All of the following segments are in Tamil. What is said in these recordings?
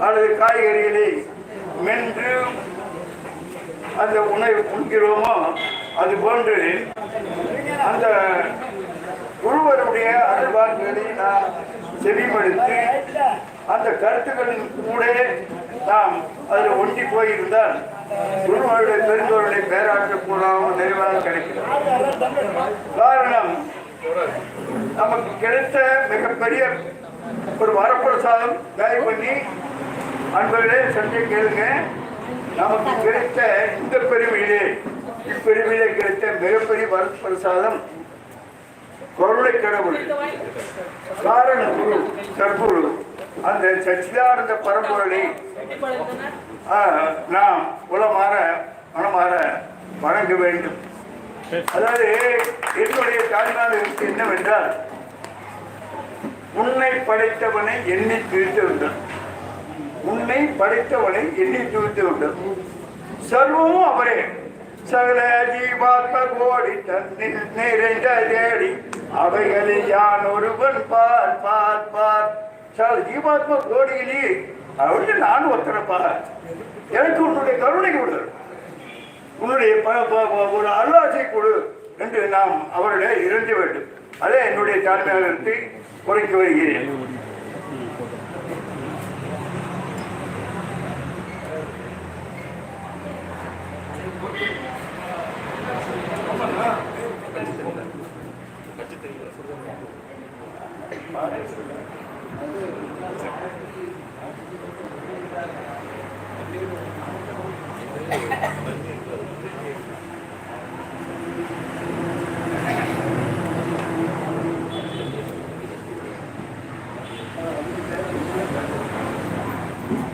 அல்லது காய்கறிகளை மென்று அந்த உணவை உண்கிறோமோ அது போன்று அந்த குருவருடைய அருள்வாக்குகளை நாம் செவிமடுத்து அந்த கருத்துக்களின் கூட நாம் அதில் ஒன்றி போயிருந்தால் குருவருடைய பெருந்தோருடைய பேராற்ற கூறாமல் நிறைவாக கிடைக்கிறது. காரணம் நமக்கு கிடைத்த மிகப்பெரிய ஒரு வரப்பிரசாதம் தயவு பண்ணி அன்பர்களே சண்டை கேளுங்க. நமக்கு கிடைத்த இந்த பெருமையிலே இப்பெருமையிலே கிடைத்த மிகப்பெரிய வரப்பிரசாதம் கருணை கடவுள். காரண குரு சர்க்குரு அந்த சச்சிதானந்த பரம்பொருளை நாம் உலமாற மனமாற வணங்க வேண்டும். அதாவது என்னுடைய தாய்நாடு என்னவென்றால் உன்னை படைத்தவனை எண்ணி தீர்த்து விட்டான் உன்னை படைத்தவனை எண்ணி தீர்த்து விட்டான் சர்வமும் அவரே. சகல ஜீவாத்ம கோடி நிறைந்த தேடி அவைகளில் யான் ஒருவன் பார் பார் பார். சகல ஜீவாத்ம கோடியிலே அவருக்கு நான் ஒருத்தரப்பா எனக்கு உன்னுடைய கருணை கொடு உன்னுடைய ப- ஒரு அருளாசை கொடு என்று நாம் அவருடைய இருந்து வேண்டும். அதே என்னுடைய தாழ்மையாளருக்கு குறைக்க வருகிறேன்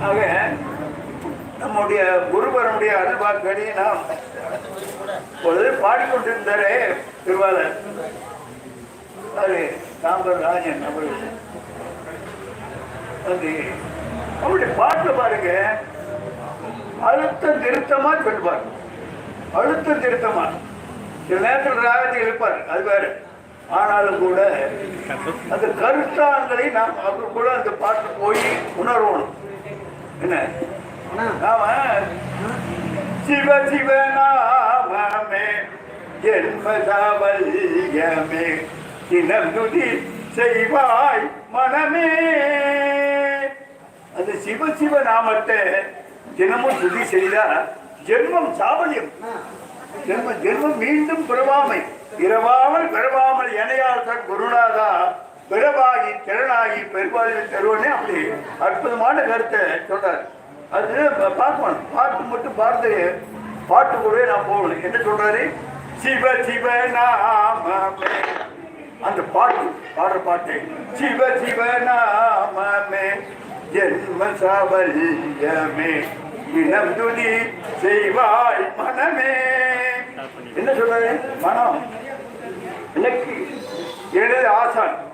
ஆக நம்முடைய குருவரனுடைய அருள்வாக்கடி நாம் பொழுது பாடிக்கொண்டிருந்தாரே திருவாளர். அது சாம்பர் ராஜன் அவர்கள் அது அவருடைய பாட்டு பாருங்க. அழுத்தம் திருத்தமா சொல்வார் அழுத்த திருத்தமா. சில நேரத்தில் ராகத்தை இருப்பார் அது வேற. ஆனாலும் கூட அந்த கருத்தாங்களை நாம் அவர் கூட அந்த பாட்டு போய் உணர்வணும். என்ன? சிவ சிவ நாமமே ஜென்மதாவல்யமே தினம் துதி செய்வாய் மனமே. அந்த சிவ சிவ நாமத்தை தினமும் துதி செய்தா ஜென்மம் சாபல்யம். ஜென்ம ஜென்மம் மீண்டும் பிறவாமை. இரவாமல் பிறவாமல் தன் குருநாதா பிறவாகி திரளாகி பெருவாழ்வு தருவனே அப்படி அற்புதமான கருத்தை சொல்றாரு. அது பார்க்கணும். பாட்டு மட்டும் பார்த்து பாட்டு கூடவே நான் போகணும். என்ன சொல்றாரு? சிவ சிவ நாம. அந்த பாட்டு பாடுற பாட்டு. சிவ சிவ நாமமே. ஜென்ம சாவல்யமே. இனம் துதி செய்வாய் மனமே. என்ன சொல்றாரு? மனம். எனக்கு எனது ஆசான்.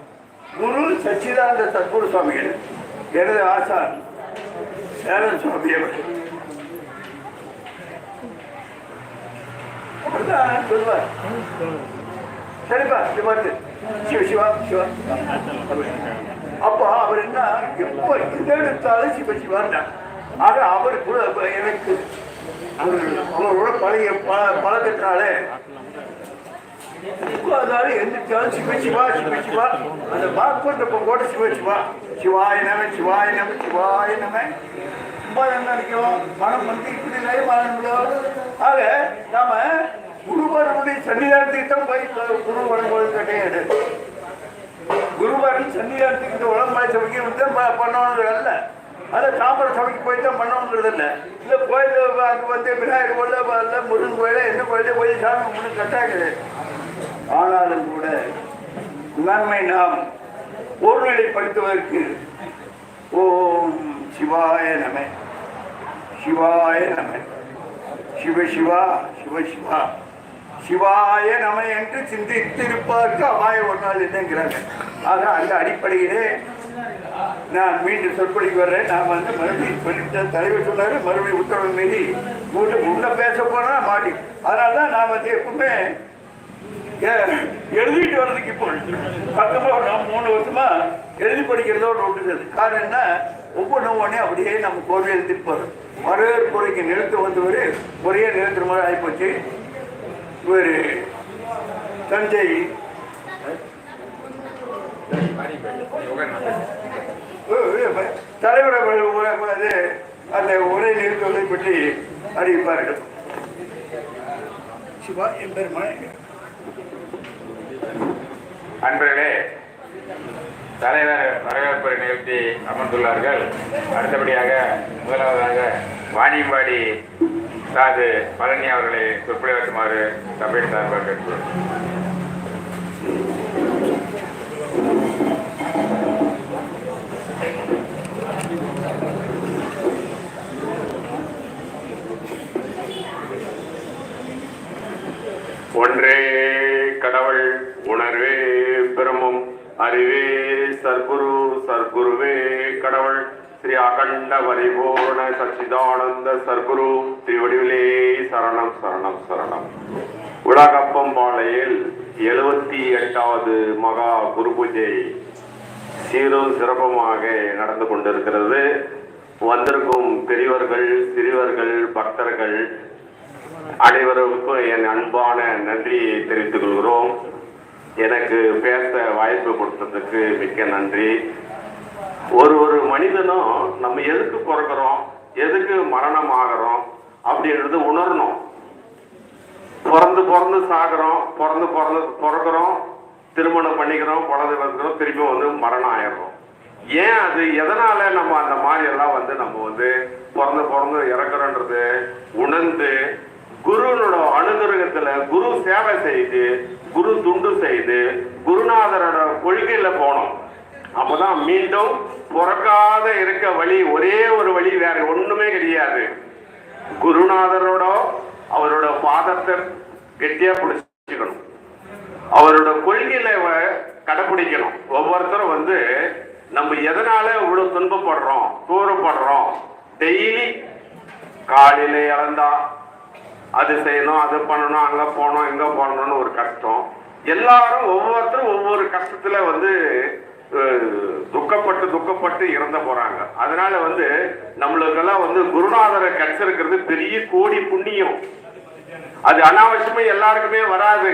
குரு சச்சிதானந்த சத்குரு சுவாமிகள் எனது ஆசான் சேரன் சுவாமி அவர்கள். அப்படிதான் சொல்லுவார் சரிப்பா சிவாத்து சிவ சிவா சிவா. அப்போ அவர் என்ன எப்ப எந்த சிவ சிவான் ஆக அவர் கூட எனக்கு அவரோட பழைய பழக்கத்தினாலே அதாவது எந்திரிச்சாலும் சிவ சிவா சிவ சிவா அந்த பாக்பட்ட கூட சிவ சிவா சிவாய நம சிவாய நம சிவாய நம ரொம்ப மனம் வந்து இப்படி நிறைய மனங்களோ ஆக நாம குருவரனுடைய சன்னிதானத்துக்கு போய் குரு வணங்குவது கிடையாது குருவரன் சன்னிதானத்துக்கு இந்த சபைக்கு வந்து பண்ணணுங்கிறது அல்ல அதை தாம்பர சபைக்கு போய் தான் பண்ணணுங்கிறது இல்லை இல்லை கோயில் அங்கே வந்து விநாயகர் கோயில் முருகன் கோயில் என்ன கோயிலே போய் சாமி கும்பிட்டு கட்டாக்குது ஆனாலும் கூட நன்மை நாம் ஒருநிலைப்படுத்துவதற்கு ஓம் சிவாய நம சிவாய நம சிவ சிவா சிவ சிவா. சிவாய நம என்று சிந்தித்திருப்பதற்கு அபாய ஒன்றால் என்னங்கிறாங்க ஆக அந்த அடிப்படையிலே நான் மீண்டும் சொற்பொழிக்கு வர்றேன். நான் வந்து மறுபடியும் சொல்லிட்ட தலைவர் சொன்னாரு மறுபடியும் உத்தரவு மீறி உள்ள உள்ள பேச போனா மாட்டி. அதனால தான் நான் வந்து எப்பவுமே எழுதிட்டு வர்றதுக்கு இப்போ. பக்கமாக நான் மூணு வருஷமா எழுதி படிக்கிறதோட விட்டுறது காரணம் என்ன? ஒவ்வொன்றும் ஒன்றே அப்படியே நம்ம கோர்வை எழுதிட்டு போகிறோம் வரவேற்புரைக்கு நிறுத்த வந்தவர் ஒரே நிறுத்துற மாதிரி ஆகிப்போச்சு இவர் தஞ்சை தலைவர் அது அந்த உரை நிறுத்துவதை பற்றி அறிவிப்பார்கள் சிவா என் பேர் அன்பர்களே தலைவர் வரவேற்பு நிகழ்த்தி அமர்ந்துள்ளார்கள். அடுத்தபடியாக முதலாவதாக வாணியம்பாடி சாது பழனி அவர்களை சொற்பொழிவாற்றுமாறு சபை சார்பாக கேட்கிறோம் ஒன்றே கடவுள் உணர்வே பிரமம் அறிவே சர்க்குரு சர்க்குருவே கடவுள். ஸ்ரீ அகண்ட பரிபூர்ண சச்சிதானந்த சர்க்குரு. திருவடிவிலே சரணம் சரணம் சரணம். உலகப்பம்பாளையில் எழுபத்தி எட்டாவது மகா குரு பூஜை சீரும் சிறப்புமாக நடந்து கொண்டிருக்கிறது. வந்திருக்கும் பெரியவர்கள் சிறியவர்கள் பக்தர்கள் அனைவருக்கும் என் அன்பான நன்றியை தெரிவித்துக் கொள்கிறோம். எனக்கு பேச வாய்ப்பு கொடுத்ததுக்கு மிக்க நன்றி. ஒரு ஒரு மனிதனும் நம்ம எதுக்கு பிறக்கிறோம்? எதுக்கு மரணம் ஆகிறோம்? அப்படின்றது உணரணும். பிறந்து பிறந்து சாகிறோம். பிறந்து பிறந்து பிறக்கிறோம். திருமணம் பண்ணிக்கிறோம். குழந்தை வந்துக்கிறோம் திருப்பி வந்து மரணம் ஆயிடுறோம். ஏன் அது? எதனால நம்ம அந்த மாதிரி எல்லாம் வந்து நம்ம வந்து பிறந்து பிறந்து இறக்குறோன்றது உணர்ந்து குருனோட அனுகிரகத்துல குரு சேவை செய்து குரு துண்டு செய்து குருநாதரோட கொள்கையில போனோம். அப்பதான் மீண்டும் பிறக்காத இருக்க வழி ஒரே ஒரு வழி வேற ஒண்ணுமே கிடையாது. குருநாதரோட அவரோட பாதத்தை கெட்டியா பிடிச்சிக்கணும். அவரோட கொள்கையில கடைபிடிக்கணும். ஒவ்வொருத்தரும் வந்து நம்ம எதனால இவ்வளவு துன்பப்படுறோம் தூரப்படுறோம் டெய்லி காலையில இழந்தா அது செய்யணும் அது பண்ணணும் அங்க போகணும் எங்கே போகணும்னு ஒரு கஷ்டம். எல்லாரும் ஒவ்வொருத்தரும் ஒவ்வொரு கஷ்டத்துல வந்து துக்கப்பட்டு துக்கப்பட்டு இறந்து போறாங்க. அதனால வந்து நம்மளுக்கெல்லாம் வந்து குருநாதரை கிடைச்சிருக்கிறது பெரிய கோடி புண்ணியம். அது அனாவசியமா எல்லாருக்குமே வராது.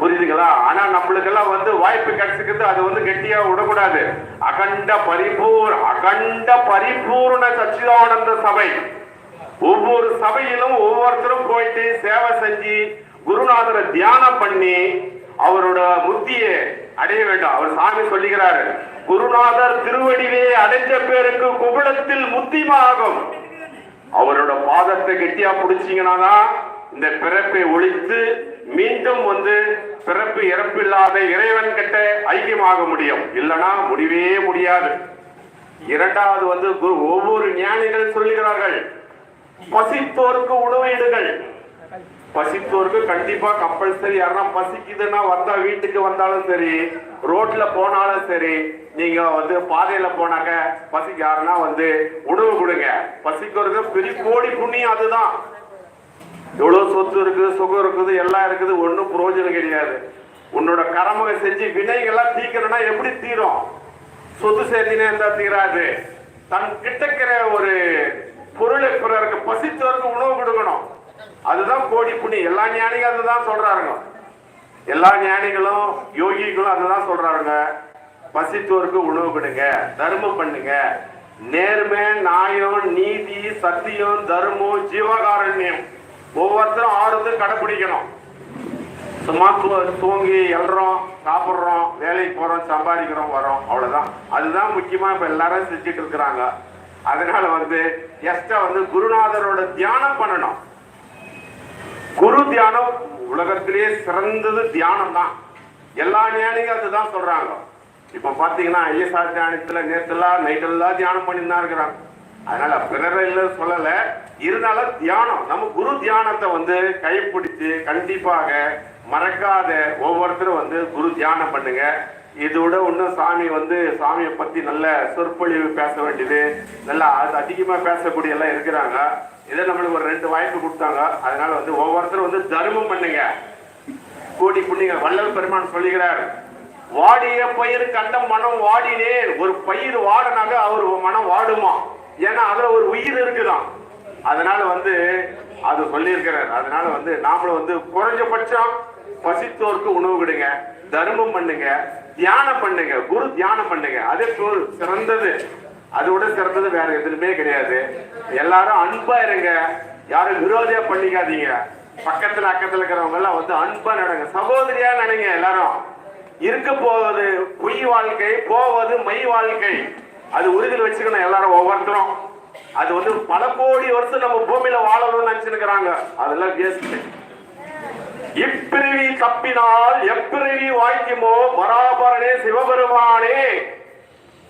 புரியுதுங்களா? ஆனா நம்மளுக்கெல்லாம் வந்து வாய்ப்பு கிடைச்சிக்கிறது அது வந்து கெட்டியா விடக்கூடாது. அகண்ட பரிபூர் அகண்ட பரிபூர்ண சச்சிதானந்த சபை. ஒவ்வொரு சபையிலும் ஒவ்வொருத்தரும் போயிட்டு சேவை செஞ்சு குருநாதரை தியானம் பண்ணி அவரோட முத்தியை அடைய வேண்டும். அவர் சாமி சொல்லுகிறாரு குருநாதர் திருவடிவே அடைஞ்ச பேருக்கு குபுளத்தில் முத்திமாகும் அவரோட பாதத்தை கெட்டியா பிடிச்சிங்கன்னா தான் இந்த பிறப்பை ஒழித்து மீண்டும் வந்து பிறப்பு இறப்பு இல்லாத இறைவன் கிட்ட ஐக்கியமாக முடியும். இல்லனா முடியவே முடியாது. இரண்டாவது வந்து ஒவ்வொரு ஞானிகள் சொல்லுகிறார்கள் பசித்தோருக்கு உணவிடுங்கள் பசித்தோருக்கு கண்டிப்பா கம்பல்சரி யாருன்னா பசிக்குதுன்னா வந்தா வீட்டுக்கு வந்தாலும் சரி ரோட்ல போனாலும் சரி நீங்க வந்து பாதையில போனாக்க பசிக்கு யாருன்னா வந்து உணவு கொடுங்க. பசிக்கிறது பெரிய கோடி புண்ணியம் அதுதான். எவ்வளவு சொத்து இருக்குது சுகம் இருக்குது எல்லாம் இருக்குது ஒன்றும் பிரயோஜனம் கிடையாது. உன்னோட கடமை செஞ்சு வினைகள்லாம் தீக்கணும்னா எப்படி தீரும்? சொத்து சேர்த்தினே இருந்தா தீராது? தன் கிட்டக்கிற ஒரு பொருளை பிறருக்கு பசித்தவருக்கு உணவு கொடுக்கணும். அதுதான் கோடி புண்ணியம். எல்லா ஞானிகளும் அதுதான் சொல்றாருங்க. எல்லா ஞானிகளும் யோகிகளும் அதுதான் சொல்றாருங்க. பசித்தோருக்கு உணவு கொடுங்க தர்மம் பண்ணுங்க. நேர்மை நியாயம் நீதி சத்தியம் தர்மம் ஜீவகாரண்யம். ஒவ்வொருத்தரும் ஆறுதும் கடைபிடிக்கணும். சும்மா தூ- தூங்கி எழுறோம் சாப்பிட்றோம் வேலைக்கு போறோம் சம்பாதிக்கிறோம் வரோம் அவ்வளவுதான். அதுதான் முக்கியமா இப்ப எல்லாரும் செஞ்சுட்டு இருக்கிறாங்க. அதனால வந்து எஸ்டா வந்து குருநாதரோட தியானம் பண்ணணும். குரு தியானம் உலகத்திலேயே சிறந்தது தியானம் தான் எல்லா ஞானியும் அதுதான் சொல்றாங்க. இப்ப பாத்தீங்கன்னா ஐஎஸ்ஆர் தியானத்துல நேற்றுலாம் நைட்டெல்லாம் தியானம் பண்ணி இருக்கிறாங்க. அதனால பிறரை இல்ல சொல்லல. இருந்தாலும் தியானம் நம்ம குரு தியானத்தை வந்து கைப்பிடிச்சு கண்டிப்பாக மறக்காத ஒவ்வொருத்தரும் வந்து குரு தியானம் பண்ணுங்க. இதோட இன்னும் சாமி வந்து சாமியை பற்றி நல்ல சொற்பொழிவு பேச வேண்டியது நல்லா அது அதிகமாக பேசக்கூடிய எல்லாம் இருக்கிறாங்க. இதை நம்மளுக்கு ஒரு ரெண்டு வாய்ப்பு கொடுத்தாங்க. அதனால வந்து ஒவ்வொருத்தரும் வந்து தர்மம் பண்ணுங்க. கோடி புண்ணிங்க வள்ளல் பெருமான் சொல்லுகிறார் வாடிய பயிர் கண்ட மனம் வாடினே. ஒரு பயிர் வாடினாக்க அவர் மனம் வாடுமா? ஏன்னா அதுல ஒரு உயிர் இருக்குதான். அதனால வந்து அது சொல்லியிருக்கிறார். அதனால வந்து நாமளும் வந்து குறைஞ்சபட்சம் பசித்தோருக்கு உணவு கொடுங்க. தர்மம் பண்ணுங்க தியானம் பண்ணுங்க குரு தியானம் பண்ணுங்க. அதே போல் சிறந்தது. அதோட சிறந்தது வேற எதுவுமே கிடையாது. எல்லாரும் அன்பா இருங்க. யாரும் விரோதியா பண்ணிக்காதீங்க. பக்கத்துல அக்கத்துல இருக்கிறவங்க எல்லாம் வந்து அன்பா நடங்க. சகோதரியா நினைங்க எல்லாரும். இருக்க போவது பொய் வாழ்க்கை போவது மை வாழ்க்கை. அது உறுதியில் வச்சுக்கணும் எல்லாரும் ஒவ்வொருத்தரும். அது வந்து பல கோடி வருஷம் நம்ம பூமியில வாழணும்னு நினைச்சிருக்கிறாங்க அதெல்லாம் வேஸ்ட் இப்ப தப்பினால் எப்பிரிவி வாய்க்குமோ பராபரனே சிவபெருமானே.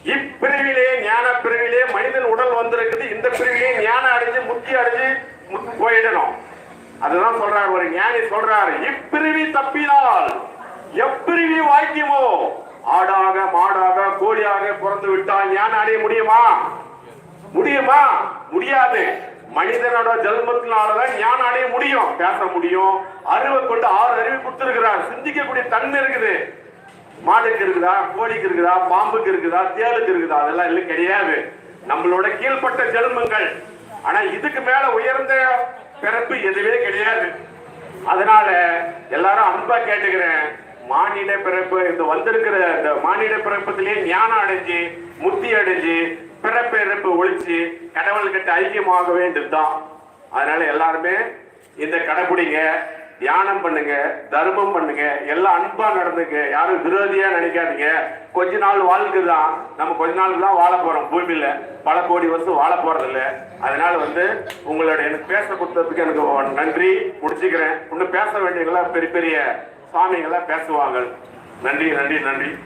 இப்பிரிவிலே ஞான பிரிவிலே மனிதன் உடல் வந்திருக்குது. இந்த பிரிவிலே ஞானம் அடைஞ்சு முக்தி அடைஞ்சு போயிடணும். அதுதான் சொல்றாரு ஒரு ஞானி சொல்றாரு இப்பிரிவி தப்பினால் எப்பிரிவி வாய்க்குமோ? ஆடாக மாடாக கோழியாக பிறந்து விட்டால் ஞானம் அடைய முடியுமா? முடியுமா? முடியாது. மனிதனோட ஜென்மத்தினாலதான் ஞானம் அடைய முடியும். பேச முடியும். அறிவை கொண்டு ஆறு அறிவு கொடுத்திருக்கிறார். சிந்திக்கக்கூடிய தன்மை இருக்குது. மாடுக்கு இருக்குதா? கோழிக்கு இருக்குதா? பாம்புக்கு இருக்குதா? தேளுக்கு இருக்குதா? அதெல்லாம் இல்லை கிடையாது. நம்மளோட கீழ்ப்பட்ட ஜென்மங்கள். ஆனா இதுக்கு மேல உயர்ந்த பிறப்பு எதுவே கிடையாது. அதனால எல்லாரும் அன்பா கேட்டுக்கிறேன். மானிட பிறப்பு இந்த வந்திருக்கிற இந்த மானிட பிறப்பத்திலேயே ஞானம் அடைஞ்சு முத்தி அடைஞ்சு பிறப்பு இறப்பு ஒழிச்சு கடவுள்கிட்ட ஐக்கியமாக வேண்டியதுதான். அதனால எல்லாருமே இந்த கடைபிடிங்க தியானம் பண்ணுங்க தர்மம் பண்ணுங்க எல்லாம் அன்பா நடந்துங்க. யாரும் விரோதியா நினைக்காதீங்க. கொஞ்ச நாள் வாழ்க்கை தான் நம்ம கொஞ்ச நாள் தான் வாழ போறோம். பூமியில பல கோடி வருஷம் வாழ போறது இல்லை அதனால வந்து உங்களோட எனக்கு பேச கொடுத்ததுக்கு எனக்கு நன்றி முடிச்சுக்கிறேன். இன்னும் பேச வேண்டியவங்களா பெரிய பெரிய சுவாமிகளா பேசுவாங்க. நன்றி நன்றி நன்றி.